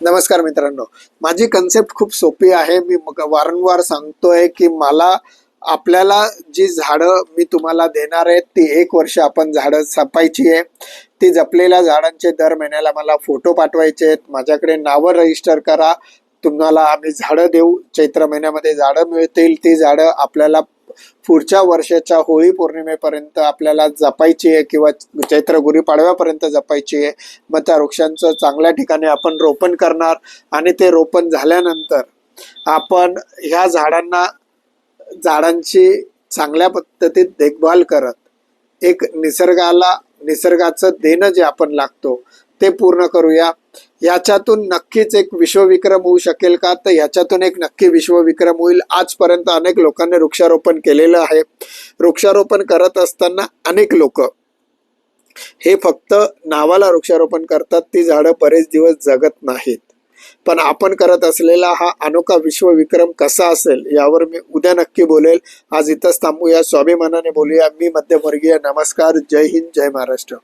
नमस्कार मित्रांनो. माझी कन्सेप्ट खूप सोपी आहे. मी मग- वारंवार सांगतोय की मला आपल्याला जी झाडं मी तुम्हाला देणार आहे ती एक वर्ष आपण झाडं जपायची आहे. ती जपलेल्या झाडांचे दर महिन्याला मला फोटो पाठवायचे आहेत. माझ्याकडे नावं रजिस्टर करा. तुम्हाला आम्ही झाडं देऊ. चैत्र महिन्यामध्ये झाडं मिळतील. ती झाडं आपल्याला पुढच्या वर्षाच्या होळी पौर्णिमेपर्यंत आपल्याला जपायची आहे किंवा चैत्र गुढीपाडव्यापर्यंत जपायची आहे. मग त्या वृक्षांचं चांगल्या ठिकाणी आपण रोपण करणार आणि ते रोपण झाल्यानंतर आपण ह्या झाडांना झाडांची चांगल्या पद्धतीत देखभाल करत एक निसर्गाला निसर्गाचं देणं जे आपण लागतो ते पूर्ण करूया. याच्यातून नक्कीच एक विश्वविक्रम होऊ शकेल का? तर याच्यातून एक नक्की विश्वविक्रम होईल. आजपर्यंत अनेक लोकांनी वृक्षारोपण केलेलं आहे. वृक्षारोपण करत असताना अनेक लोक हे फक्त नावाला वृक्षारोपण करतात. ती झाडं बरेच दिवस जगत नाहीत. पण आपण करत असलेला हा अनोखा विश्वविक्रम कसा असेल यावर मी उद्या नक्की बोलेल. आज इथंच थांबूया. स्वाभिमानाने बोलूया. मी मध्यमवर्गीय. नमस्कार. जय हिंद. जय महाराष्ट्र.